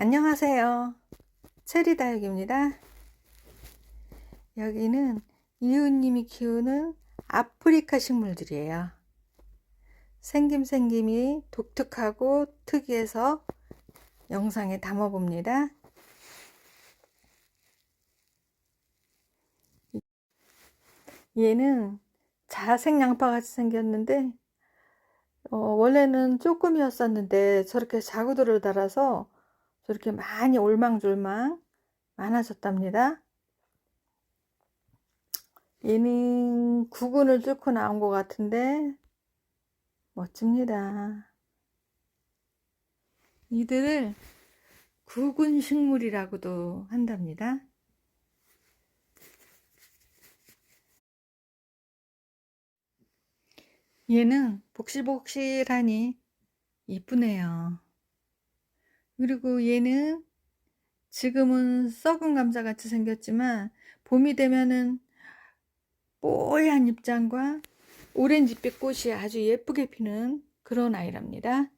안녕하세요. 체리다육입니다. 여기는 이웃님이 키우는 아프리카 식물들이에요. 생김생김이 독특하고 특이해서 영상에 담아봅니다. 얘는 자색 양파 같이 생겼는데 어, 원래는 조금이었었는데 저렇게 자구들을 달아서 저렇게 많이 올망졸망 많아졌답니다. 얘는 구근을 뚫고 나온 것 같은데 멋집니다. 이들을 구근 식물이라고도 한답니다. 얘는 복실복실하니 이쁘네요. 그리고 얘는 지금은 썩은 감자 같이 생겼지만 봄이 되면은 뽀얀 잎장과 오렌지빛 꽃이 아주 예쁘게 피는 그런 아이랍니다.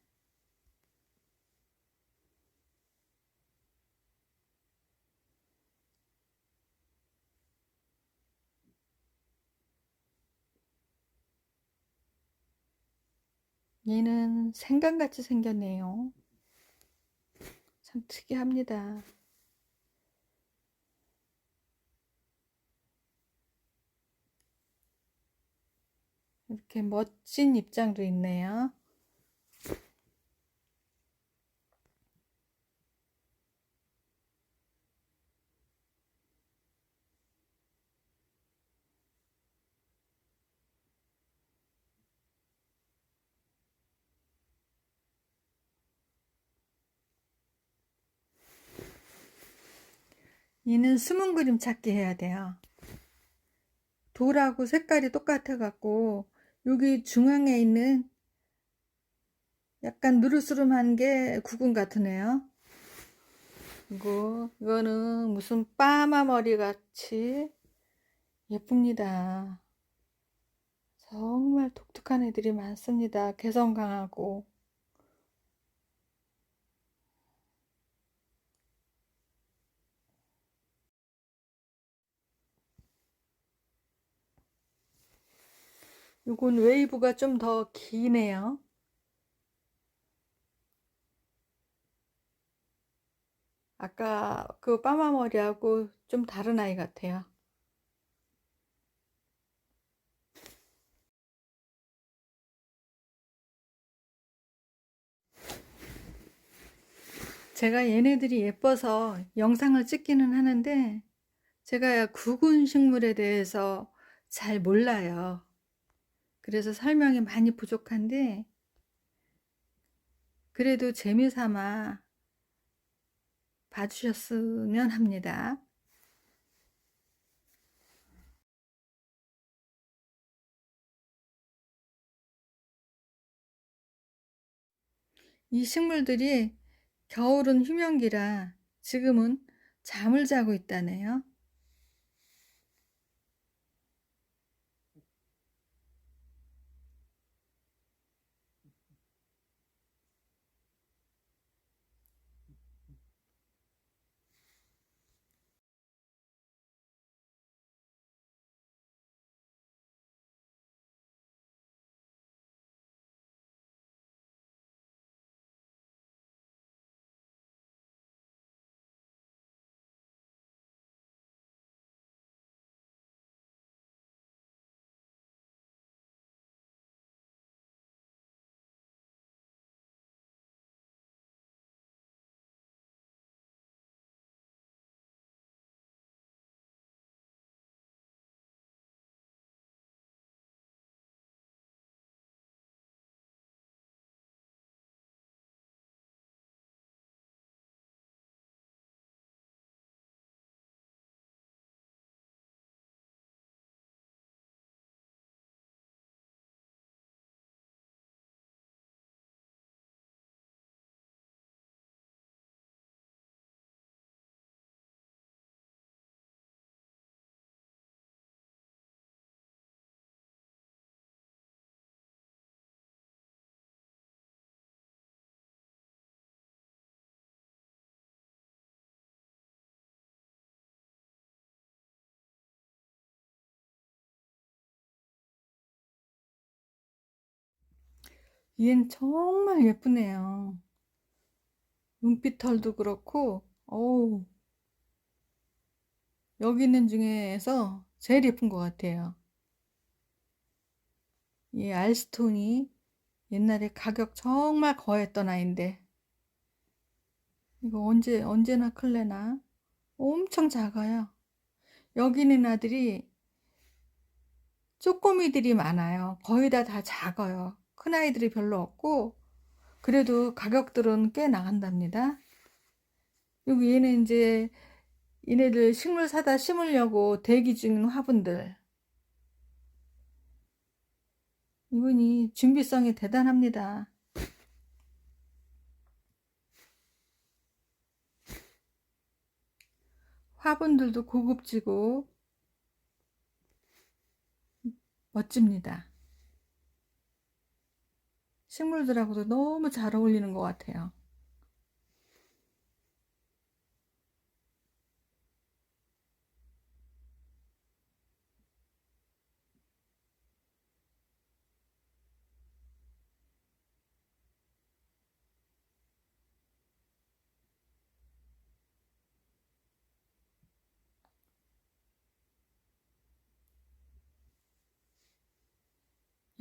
얘는 생강같이 생겼네요. 참 특이합니다. 이렇게 멋진 입장도 있네요. 얘는 숨은 그림 찾기 해야 돼요. 돌하고 색깔이 똑같아 갖고 여기 중앙에 있는 약간 누르스름한 게 구근 같으네요. 이거 이거는 무슨 빠마 머리 같이 예쁩니다. 정말 독특한 애들이 많습니다. 개성 강하고 이건 웨이브가 좀 더 기네요. 아까 그 빠마 머리하고 좀 다른 아이 같아요. 제가 얘네들이 예뻐서 영상을 찍기는 하는데 제가 구근 식물에 대해서 잘 몰라요. 그래서 설명이 많이 부족한데 그래도 재미삼아 봐주셨으면 합니다. 이 식물들이 겨울은 휴면기라 지금은 잠을 자고 있다네요. 얘는 정말 예쁘네요. 눈빛털도 그렇고, 어우, 여기 있는 중에서 제일 예쁜 것 같아요. 이 알스톤이 옛날에 가격 정말 거했던 아이인데, 이거 언제, 언제나 클래나? 엄청 작아요. 여기 있는 아들이 쪼꼬미들이 많아요. 거의 다 다 작아요. 큰 아이들이 별로 없고, 그래도 가격들은 꽤 나간답니다. 여기 얘는 이제 얘네들 식물 사다 심으려고 대기 중인 화분들. 이분이 준비성이 대단합니다. 화분들도 고급지고 멋집니다. 식물들하고도 너무 잘 어울리는 것 같아요.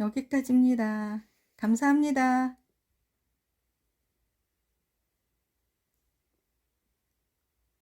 여기까지입니다. 감사합니다.